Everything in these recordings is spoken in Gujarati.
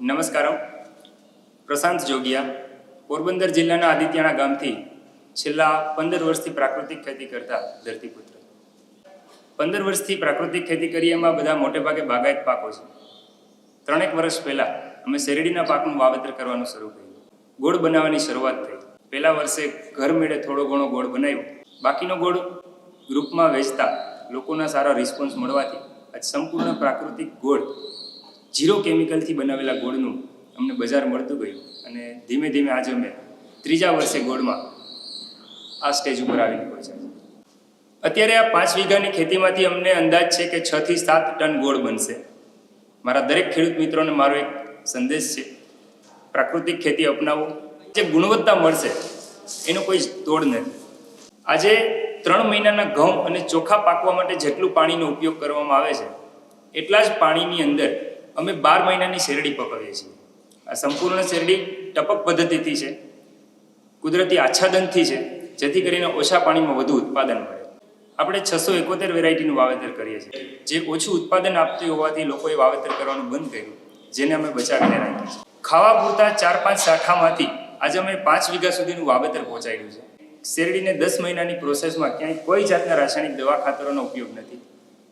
નમસ્કારમ પ્રશાંત જોગિયા, પોરબંદર જિલ્લાના આદિત્યના ગામથી છેલ્લા પંદર વર્ષથી પ્રાકૃતિક ખેતી કરતા ધરતીપુત્ર. પંદર વર્ષથી પ્રાકૃતિક ખેતી કરીએ એમાં બધા મોટે ભાગે બાગાયત પાકો છે. ત્રણેક વર્ષ પહેલાં અમે શેરડીના પાકનું વાવેતર કરવાનું શરૂ કર્યું. ગોળ બનાવવાની શરૂઆત થઈ. પહેલા વર્ષે ઘર મેળે થોડો ઘણો ગોળ બનાવ્યો. બાકીનો ગોળ ગ્રુપમાં વેચતા લોકોના સારા રિસ્પોન્સ મળવાથી આજ સંપૂર્ણ પ્રાકૃતિક ગોળ ઝીરો કેમિકલથી બનાવેલા ગોળનું અમને બજાર મળતું ગયું અને ધીમે ધીમે આજે અમે ત્રીજા વર્ષે ગોળમાં આ સ્ટેજ ઉપર આવીને પહોંચ્યા છે. અત્યારે આ પાંચ વીઘાની ખેતીમાંથી અમને અંદાજ છે કે છ થી સાત ટન ગોળ બનશે. મારા દરેક ખેડૂત મિત્રોને મારો એક સંદેશ છે, પ્રાકૃતિક ખેતી અપનાવો. જે ગુણવત્તા મળશે, એનો કોઈ તોડ નથી આજે ત્રણ મહિનાના ઘઉં અને ચોખા પાકવા માટે જેટલું પાણીનો ઉપયોગ કરવામાં આવે છે, એટલા જ પાણીની અંદર અમે બાર મહિનાની શેરડી પકવીએ છીએ. આ સંપૂર્ણ શેરડી ટપક પદ્ધતિથી છે. કુદરતી આચ્છાદનથી છે, જેથી કરીને ઓછા પાણીમાં વધુ ઉત્પાદન મળે. આપણે છસો એકોતેર વેરાયટીનું વાવેતર કરીએ છીએ. જે ઓછું ઉત્પાદન આપતી હોવાથી લોકોએ વાવેતર કરવાનું બંધ કર્યું, જેને અમે બચાવીને રાખીએ છીએ. ખાવા પૂરતા ચાર પાંચ શાખામાંથી આજે અમે પાંચ વીઘા સુધીનું વાવેતર પહોંચાડ્યું છે. શેરડીને દસ મહિનાની પ્રોસેસમાં ક્યાંય કોઈ જાતના રાસાયણિક દવા ખાતરોનો ઉપયોગ નથી.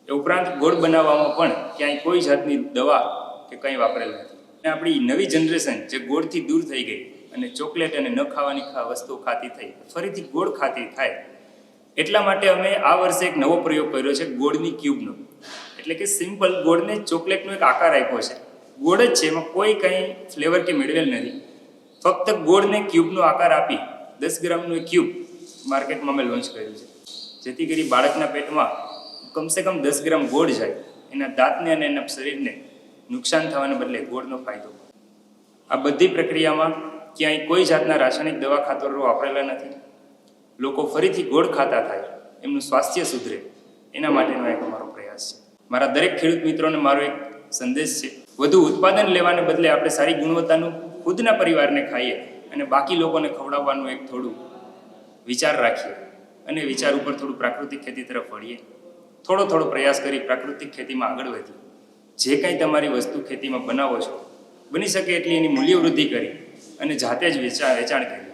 એ ઉપરાંત ગોળ બનાવવામાં પણ ક્યાંય કોઈ જાતની દવા કે કંઈ વાપરેલ નથી. અને આપણી નવી જનરેશન જે ગોળથી દૂર થઈ ગઈ અને ચોકલેટ અને ન ખાવાની ખા વસ્તુઓ ખાતી થઈ, ફરીથી ગોળ ખાતી થાય, એટલા માટે અમે આ વર્ષે એક નવો પ્રયોગ કર્યો છે ગોળની ક્યુબનો. એટલે કે સિમ્પલ ગોળને ચોકલેટનો એક આકાર આપ્યો છે. ગોળ જ છે, એમાં કોઈ કંઈ ફ્લેવર કે મેળવેલ નથી. ફક્ત ગોળને ક્યુબનો આકાર આપી દસ ગ્રામનું ક્યુબ માર્કેટમાં અમે લોન્ચ કર્યું છે. જેથી કરી બાળકના પેટમાં કમસે કમ દસ ગ્રામ ગોળ જાય. એના દાંતને અને એના શરીરને નુકસાન થવાને બદલે ગોળનો ફાયદો. આ બધી પ્રક્રિયામાં ક્યાંય કોઈ જાતના રાસાયણિક દવા ખાતરો વાપરેલા નથી. લોકો ફરીથી ગોળ ખાતા થાય. એમનું સ્વાસ્થ્ય સુધરે. એના માટેનો એક અમારો પ્રયાસ છે. મારા દરેક ખેડૂત મિત્રોને મારો એક સંદેશ છે. વધુ ઉત્પાદન લેવાને બદલે આપણે સારી ગુણવત્તાનું ખુદના પરિવારને ખાઈએ અને બાકી લોકોને ખવડાવવાનું એક થોડું વિચાર રાખીએ અને વિચાર ઉપર થોડું પ્રાકૃતિક ખેતી તરફ વળીએ. થોડો થોડો પ્રયાસ કરી પ્રાકૃતિક ખેતીમાં આગળ વધી જે કંઈ તમારી વસ્તુ ખેતીમાં બનાવો છો, બની શકે એટલી એની મૂલ્યવૃદ્ધિ કરી અને જાતે જ વેચા, વેચાણ કરી.